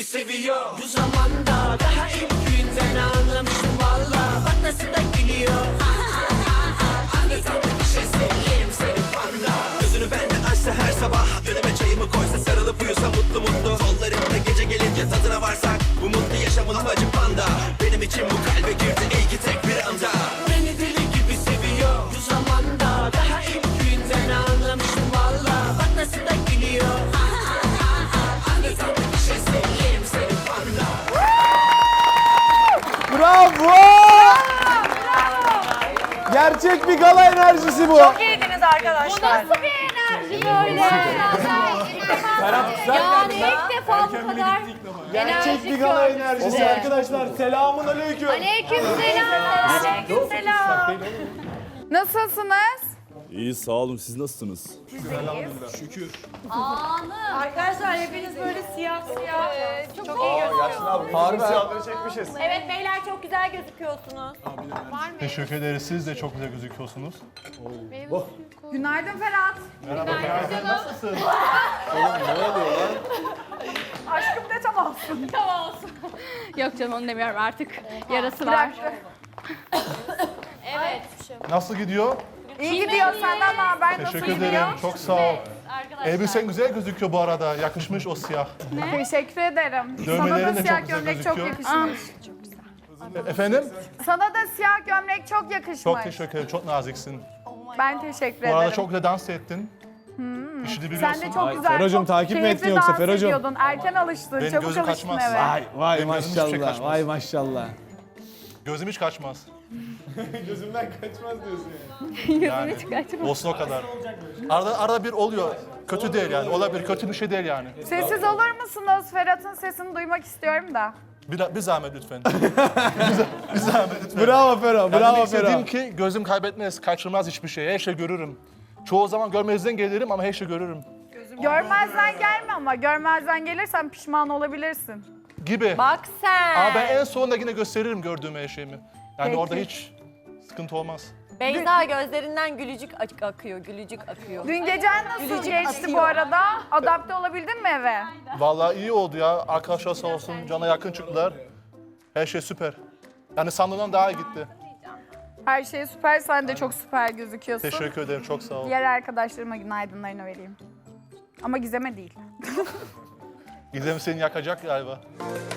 gibi seviyor. Bu zamanda daha ilk günden anlamışım valla. Bak nasıl da gülüyor. Anlatan bir şey söyleyeyim seni panda Gözünü bende açsa her sabah. Önüme çayımı koysa sarılıp uyusa mutlu mutlu. Kollarımda gece gelince tadına varsak. Bu mutlu yaşamın amacı panda. Benim için bu kalbe Gerçek bir gala enerjisi bu. Çok iyiydiniz arkadaşlar. Nasıl bir enerji böyle? yani ilk defa bu kadar Gerçek enerji bir gala gördüm enerjisi arkadaşlar. Selamun aleyküm. Aleyküm selam. Aleyküm selam. Nasılsınız? İyi sağ olun siz nasılsınız? Arkadaşlar hepiniz böyle siyah siyah. Çok, Çok iyi gözüküyorsunuz. Harbi. Evet beyler çok güzel gözüküyorsunuz. Teşekkür ederiz. Siz de çok güzel gözüküyorsunuz. Günaydın Ferhat. Nasılsın? Aşkım ne tamamsın. Tamam olsun. Yok canım onu demiyorum artık. Yarası var. evet. Nasıl gidiyor? İyi gidiyor senden ne haber? Nasıl Teşekkür gidiyor? ederim. Çok sağ ol. Arkadaşlar. Elbisen güzel gözüküyor bu arada. Yakışmış o siyah. Teşekkür ederim. Sana da de siyah çok güzel gömlek çok gözüküyor. yakışmış. Efendim? Sana da siyah gömlek çok yakışmış. Çok teşekkür ederim. Çok naziksin. Ben teşekkür Bu arada ederim. çok güzel dans ettin. İşini biliyorsun. Sen de çok güzel, Ferocum, çok takip mi keyifli ettin yoksa dans Ferocum? ediyordun. Erken alıştın, Benim çabuk gözüm alıştın kaçmaz. eve. Vay vay Benim gözüm hiçbir şey maşallah. kaçmaz. Vay maşallah. Gözüm hiç kaçmaz. Gözümden kaçmaz diyorsun Yani olsun o kadar. Arada, arada bir oluyor. Kötü değil yani. Olabilir. Kötü bir şey değil yani. Sessiz olur musunuz? Ferhat'ın sesini duymak istiyorum da. Bir, bir zahmet lütfen. bir, bir zahmet lütfen. Bravo Fero, Yani bravo demek istediğim Fero. ki gözüm kaybetmez, kaçırmaz hiçbir şey. Her şey görürüm. Çoğu zaman görmezden gelirim ama her şey görürüm. Görmezden gelme ama görmezden gelirsen pişman olabilirsin. Gibi. Bak sen. Ama ben en sonunda yine gösteririm gördüğüm her şeyimi. Yani Peki. orada hiç sıkıntı olmaz. Beyza gözlerinden gülücük ak- akıyor, gülücük akıyor. Dün gecen nasıl Gülücük geçti atıyor. bu arada? Adapte olabildin mi eve? Vallahi iyi oldu ya. Arkadaşlar sağ olsun cana yakın çıktılar. Her şey süper. Yani sandığımdan daha iyi gitti. Her şey süper, sen de çok süper gözüküyorsun. Teşekkür ederim, çok sağ ol. Diğer arkadaşlarıma günaydınlarını vereyim. Ama Gizem'e değil. Gizem seni yakacak galiba.